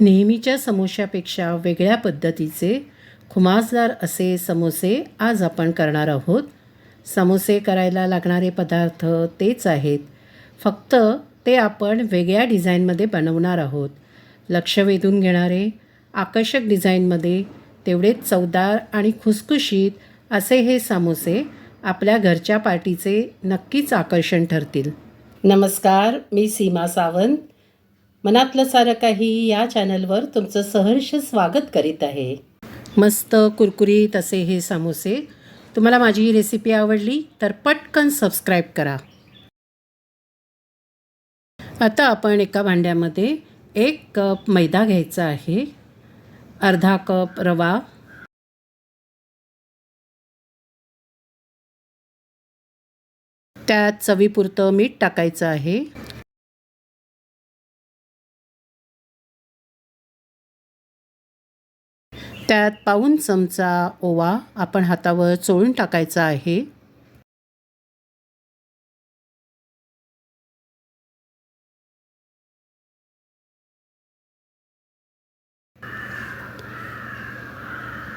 नेहमीच्या समोश्यापेक्षा वेगळ्या पद्धतीचे खुमासदार असे समोसे आज आपण करणार आहोत. समोसे करायला लागणारे पदार्थ तेच आहेत. फक्त ते आपण वेगळ्या डिझाईनमध्ये बनवणार आहोत. लक्ष वेधून घेणारे आकर्षक डिझाईनमध्ये तेवढेच चवदार आणि खुसखुशीत असे हे समोसे आपल्या घरच्या पार्टीचे नक्कीच आकर्षण ठरतील. नमस्कार मी सीमा सावंत. मनातलं सारं काही या चॅनलवर तुमचं सहर्ष स्वागत करीत आहे. मस्त कुरकुरीत असे हे समोसे. तुम्हाला माझी ही रेसिपी आवडली तर पटकन सबस्क्राईब करा. आता आपण एका भांड्यामध्ये एक कप मैदा घ्यायचा आहे. अर्धा कप रवा. त्यात चवीपुरतं मीठ टाकायचं आहे. त्यात पाऊन चमचा ओवा आपण हातावर चोळून टाकायचा आहे.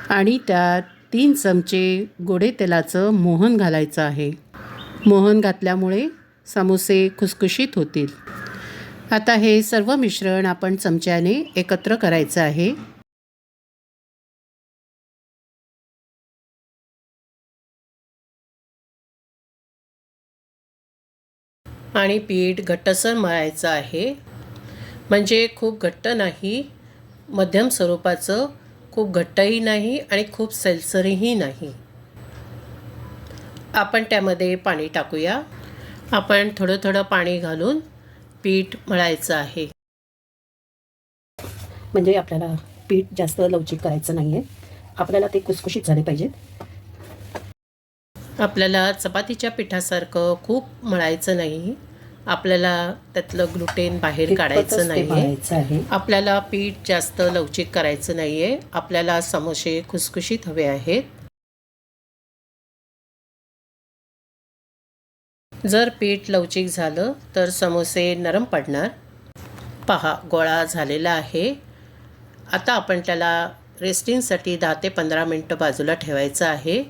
आणि त्यात तीन चमचे गोडे तेलाचं मोहन घालायचं आहे. मोहन घातल्यामुळे समोसे खुसखुशीत होतील. आता हे सर्व मिश्रण आपण चमच्याने एकत्र करायचं आहे. आणि पीठ घट्टसर मळायचं आहे. म्हणजे खूप घट्ट नाही मध्यम स्वरूपाचं खूप घट्टही नाही आणि खूप सैलसरही नाही. आपण त्यामध्ये पाणी टाकूया. आपण थोडं थोडं पाणी घालून पीठ मळायचं आहे. म्हणजे आपल्याला पीठ जास्त लवचिक करायचं नाही आहे आपल्याला ते खुसखुशीत झाले पाहिजे आपल्याला चपातीच्या पिठासारखं खूप मळायचं नाही. आपल्याला त्यातलं ग्लुटेन बाहेर काढायचं नाही आहे. आपल्याला पीठ जास्त लवचिक करायचं नाही आहे आपल्याला समोसे खुसखुशीत हवे आहेत. जर पीठ लवचिक झालं तर समोसे नरम पडणार. पहा गोळा झालेला आहे. आता आपण त्याला रेस्टिंगसाठी दहा ते पंधरा मिनटं बाजूला ठेवायचं आहे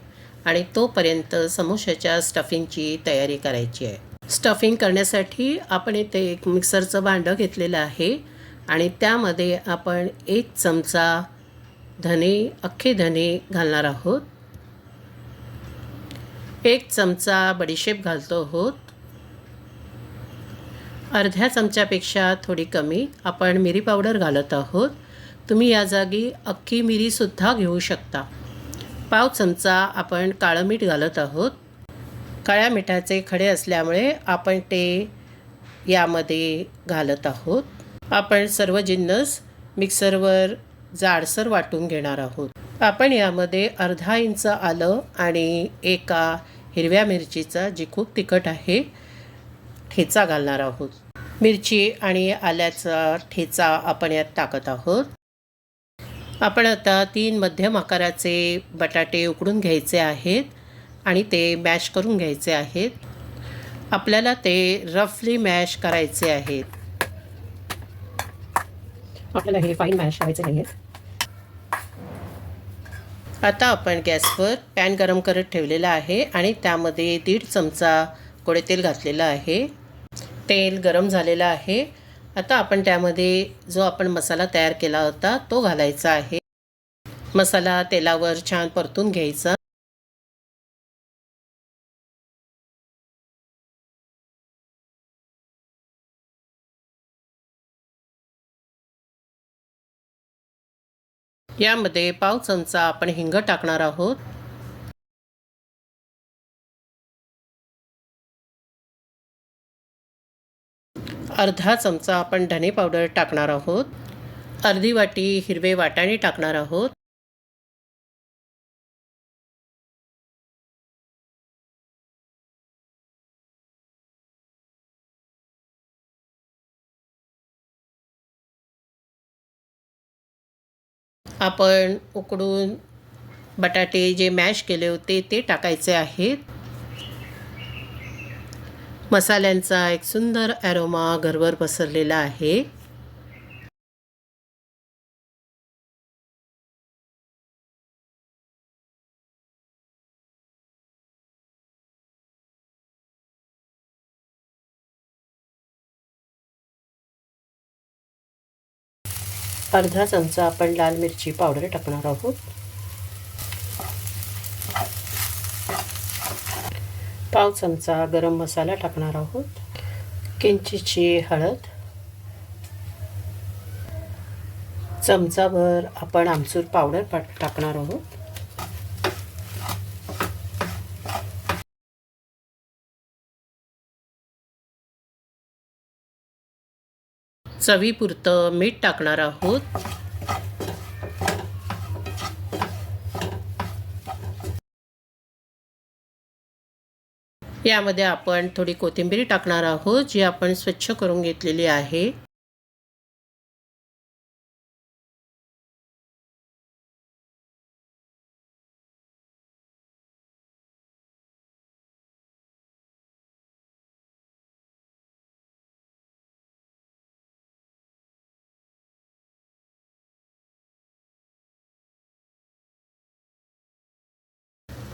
आणि तोपर्यंत समोश्याच्या स्टफिंगची तयारी करायची आहे. स्टफिंग करण्यासाठी आपण इथे एक मिक्सरचं भांडं घेतलेलं आहे. आणि त्यामध्ये आपण एक चमचा धने अख्खे धने घालणार आहोत. एक चमचा बडीशेप घालतो आहोत. अर्ध्या चमच्यापेक्षा थोडी कमी आपण मिरी पावडर घालत आहोत. तुम्ही या जागी अख्खी मिरीसुद्धा घेऊ शकता. पाव चमचा आपण काळं मीठ घालत आहोत. काळ्या मिठाचे खडे असल्यामुळे आपण ते यामध्ये घालत आहोत. आपण सर्व जिन्नस मिक्सरवर जाडसर वाटून घेणार आहोत. आपण यामध्ये अर्धा इंच आलं आणि एका हिरव्या मिरचीचा जी खूप तिखट आहे ठेचा घालणार आहोत. मिरची आणि आल्याचा ठेचा आपण यात टाकत आहोत. आपण आता तीन मध्यम आकाराचे बटाटे उकडून घ्यायचे आहेत. आणि ते मॅश करून घ्यायचे आहेत. आपल्याला ते रफली मॅश करायचे आहेत. आपल्याला हे फाईन मॅश करायचं नाही आता आपण गॅसवर पॅन गरम करत ठेवलेला आहे आणि त्यामध्ये दीड चमचा गोडे तेल घातलेलं आहे. तेल गरम झालेलं आहे. आता आपण त्यामध्ये जो आपण मसाला तयार केला होता तो घालायचा आहे. मसाला तेलावर छान परतून घ्यायचा. यामध्ये पाव चमचा आपण हिंग टाकणार आहोत. अर्धा चमचा आपण धने पावडर टाकणार आहोत. अर्धी वाटी हिरवे वाटाणे टाकणार आहोत. आपण उकडून बटाटे जे मॅश केले होते ते टाकायचे आहेत. मसाल्यांचा एक सुंदर ॲरोमा घरभर पसरलेला आहे. अर्धा चमचा आपण लाल मिरची पावडर टाकणार आहोत. पाव चमचा गरम मसाला टाकणार आहोत. किंचितची हळद. चमचाभर आपण आमचूर पावडर टाकणार आहोत. चवीपुरतं मीठ टाकणार आहोत. यामध्ये आपण थोडी कोथिंबीर टाकणार आहोत जी आपण स्वच्छ करून घेतलेली आहे.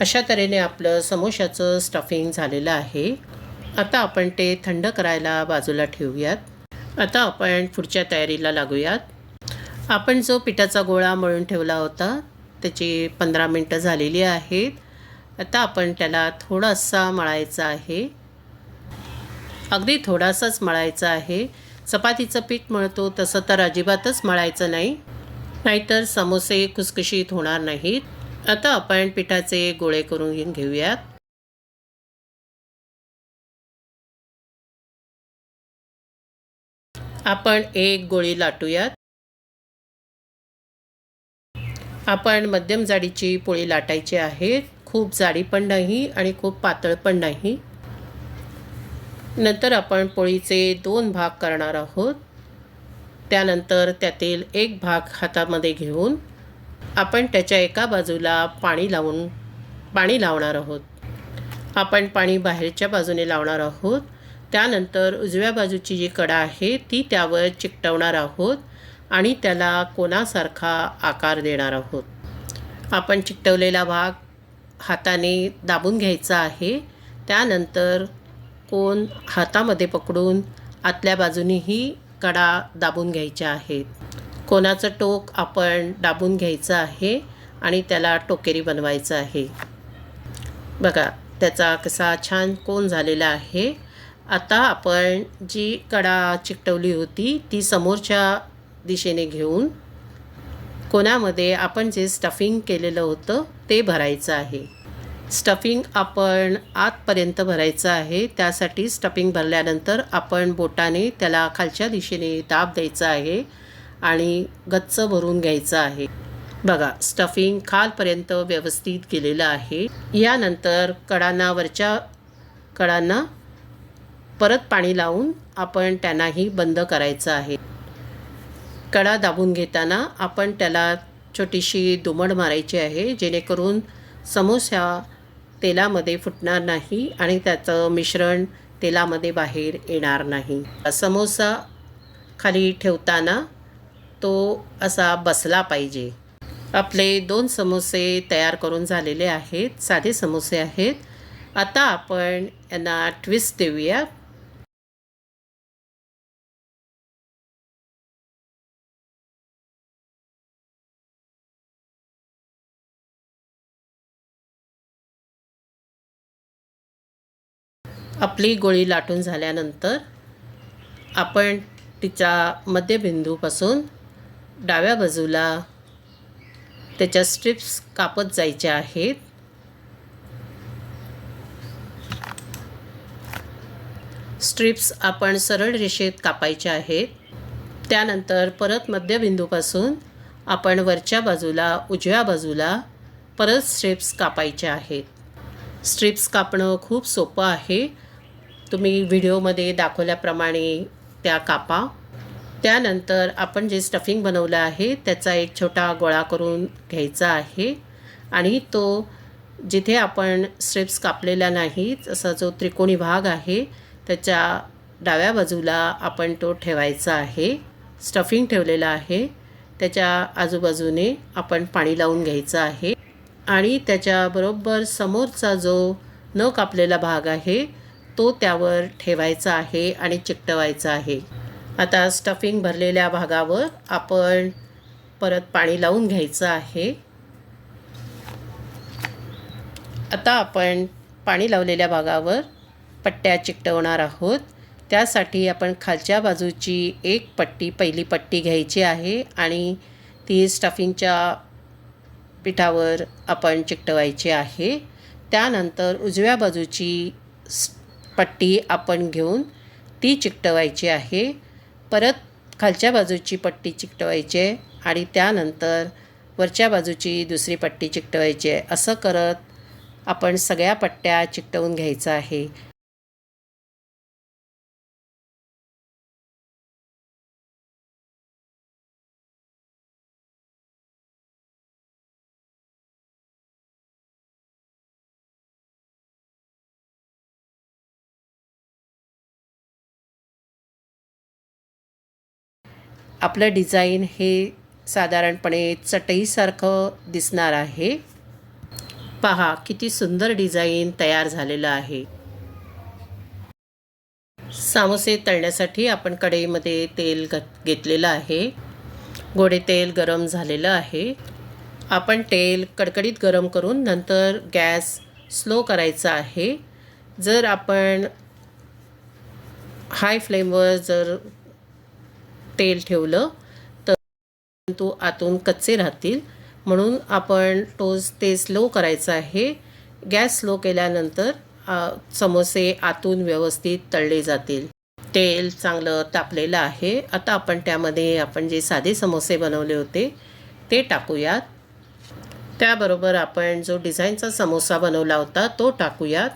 अशा तऱ्हेने आपलं समोशाचं स्टफिंग झालेलं आहे. आता आपण ते थंड करायला बाजूला ठेवूयात. आता आपण पुढच्या तयारीला लागूयात. आपण जो पिठाचा गोळा मळून ठेवला होता त्याची पंधरा मिनटं झालेली आहेत. आता आपण त्याला थोडासा मळायचा आहे. अगदी थोडासाच मळायचा आहे. चपातीचं पीठ मळतो तसं तर अजिबातच मळायचं नाही. नाहीतर समोसे खुसखुशीत होणार नाहीत. आता आपण पिठाचे गोळे करून घेऊयात. आपण एक गोळी लाटूयात. आपण मध्यम जाडीची पोळी लाटायची आहे. खूप जाडी पण नाही आणि खूप पातळ पण नाही. नंतर आपण पोळीचे दोन भाग करणार आहोत. त्यानंतर त्यातील एक भाग हातामध्ये घेऊन आपण त्याच्या एका बाजूला पाणी लावून पाणी लावणार आहोत. आपण पाणी बाहेरच्या बाजूने लावणार आहोत. त्यानंतर उजव्या बाजूची जी कडा आहे ती त्यावर चिकटवणार आहोत आणि त्याला कोणासारखा आकार देणार आहोत. आपण चिकटवलेला भाग हाताने दाबून घ्यायचा आहे. त्यानंतर कोण हातामध्ये पकडून आतल्या बाजूनेही कडा दाबून घ्यायच्या आहेत. कोणाचं टोक आपण दाबून घ्यायचं आहे आणि त्याला टोकेरी बनवायचं आहे. बघा त्याचा कसा छान कोण झालेला आहे. आता आपण जी कडा चिकटवली होती ती समोरच्या दिशेने घेऊन कोणामध्ये आपण जे स्टफिंग केलेलं होतं ते भरायचं आहे. स्टफिंग आपण आतपर्यंत भरायचं आहे. त्यासाठी स्टफिंग भरल्यानंतर आपण बोटाने त्याला खालच्या दिशेने दाब द्यायचा आहे. आणि गच्च भरून घ्यायचं आहे. बघा स्टफिंग खालपर्यंत व्यवस्थित केलेलं आहे. यानंतर कडांना वरच्या कडांना परत पाणी लावून आपण त्यांनाही बंद करायचं आहे. कडा दाबून घेताना आपण त्याला छोटीशी दुमड मारायची आहे जेणेकरून समोसा तेलामध्ये फुटणार नाही आणि त्याचं मिश्रण तेलामध्ये बाहेर येणार नाही. समोसा खाली ठेवताना तो असा बसला पाहिजे. आपले दोन समोसे तयार करून झालेले आहेत साधे समोसे आहेत. आता आपण यांना ट्विस्ट देऊया. आपली गोळी लाटून झाल्यानंतर आपण तिच्या मध्यबिंदूपासून डाव्या बाजूला त्याच्या स्ट्रिप्स कापत जायच्या आहेत. स्ट्रिप्स आपण सरळ रेषेत कापायच्या आहेत. त्यानंतर परत मध्यबिंदूपासून आपण वरच्या बाजूला उजव्या बाजूला परत स्ट्रिप्स कापायच्या आहेत. स्ट्रिप्स कापणं खूप सोपं आहे. तुम्ही व्हिडिओमध्ये दाखवल्याप्रमाणे त्या कापा. त्यानंतर आपण जे स्टफिंग बनवलं आहे त्याचा एक छोटा गोळा करून घ्यायचा आहे. आणि तो जिथे आपण स्ट्रिप्स कापलेला नाहीत असा जो त्रिकोणी भाग आहे त्याच्या डाव्या बाजूला आपण तो ठेवायचा आहे. स्टफिंग ठेवलेला आहे. त्याच्या आजूबाजूने आपण पाणी लावून घ्यायचं आहे. आणि त्याच्याबरोबर समोरचा जो न कापलेला भाग आहे तो त्यावर ठेवायचा आहे आणि चिकटवायचा आहे. आता स्टफिंग भरलेल्या भागावर आपण परत पाणी लावून घ्यायचं आहे. आता आपण पाणी लावलेल्या भागावर पट्ट्या चिकटवणार आहोत. त्यासाठी आपण खालच्या बाजूची एक पट्टी पहिली पट्टी घ्यायची आहे आणि ती स्टफिंगच्या पिठावर आपण चिकटवायची आहे. त्यानंतर उजव्या बाजूची पट्टी आपण घेऊन ती चिकटवायची आहे. परत खालच्या बाजूची पट्टी चिकटवायची आहे आणि त्यानंतर वरच्या बाजूची दुसरी पट्टी चिकटवायची. आहे असं करत आपण सगळ्या पट्ट्या चिकटवून घ्यायचं आहे. आपलं डिझाईन हे साधारणपणे चटईसारखं दिसणार आहे. पहा किती सुंदर डिझाईन तयार झालेलं आहे. सामोसे तळण्यासाठी आपण कढईमध्ये तेल घ घेतलेलं आहे. गोडे तेल गरम झालेलं आहे. आपण तेल कडकडीत गरम करून नंतर गॅस स्लो करायचा आहे. जर आपण हाय फ्लेमवर जर तेल ठेवलं तर परंतु आतून कच्चे राहतील. म्हणून आपण टोस ते स्लो करायचं आहे. गॅस स्लो केल्यानंतर समोसे आतून व्यवस्थित तळले जातील. तेल चांगलं तापलेलं आहे. आता आपण त्यामध्ये आपण जे साधे समोसे बनवले होते ते टाकूयात. त्याबरोबर आपण जो डिझाईनचा समोसा बनवला होता तो टाकूयात.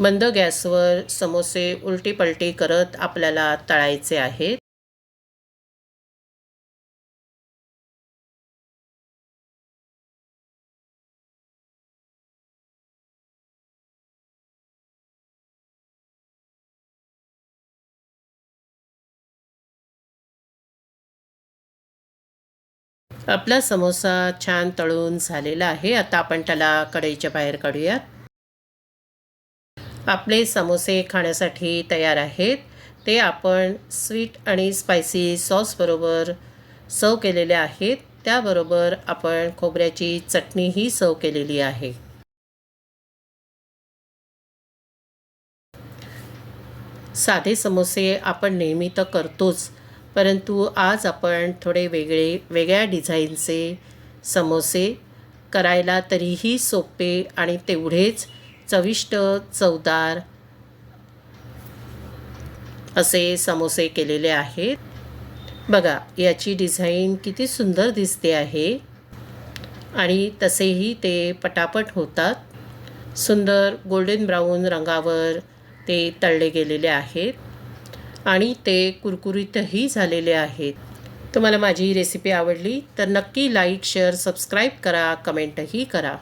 मंद गॅसवर समोसे उलटी पलटी करत आपल्याला तळायचे आहेत. आपला समोसा छान तळून झालेला आहे. आता आपण त्याला कढईच्या बाहेर काढूयात. आपले समोसे खाण्यासाठी तयार आहेत. ते आपण स्वीट आणि स्पायसी सॉसबरोबर सर्व केलेले आहेत. त्याबरोबर आपण खोबऱ्याची चटणीही सर्व केलेली आहे. साधे समोसे आपण नेहमी तर करतोच परंतु आज आपण थोडे वेगळे वेगळ्या डिझाईनचे समोसे करायला तरीही सोपे आणि तेवढेच चविष्ट चवदार असे समोसे केलेले आहेत. बघा याची डिझाईन किती सुंदर दिसते आहे. आणि तसेही ते पटापट होतात. सुंदर गोल्डन ब्राऊन रंगावर ते तळले गेलेले आहेत. आणि ते कुरकुरीतही झालेले आहेत. तुम्हाला माझी रेसिपी आवडली तर नक्की लाईक शेअर सबस्क्राईब करा कमेंटही करा.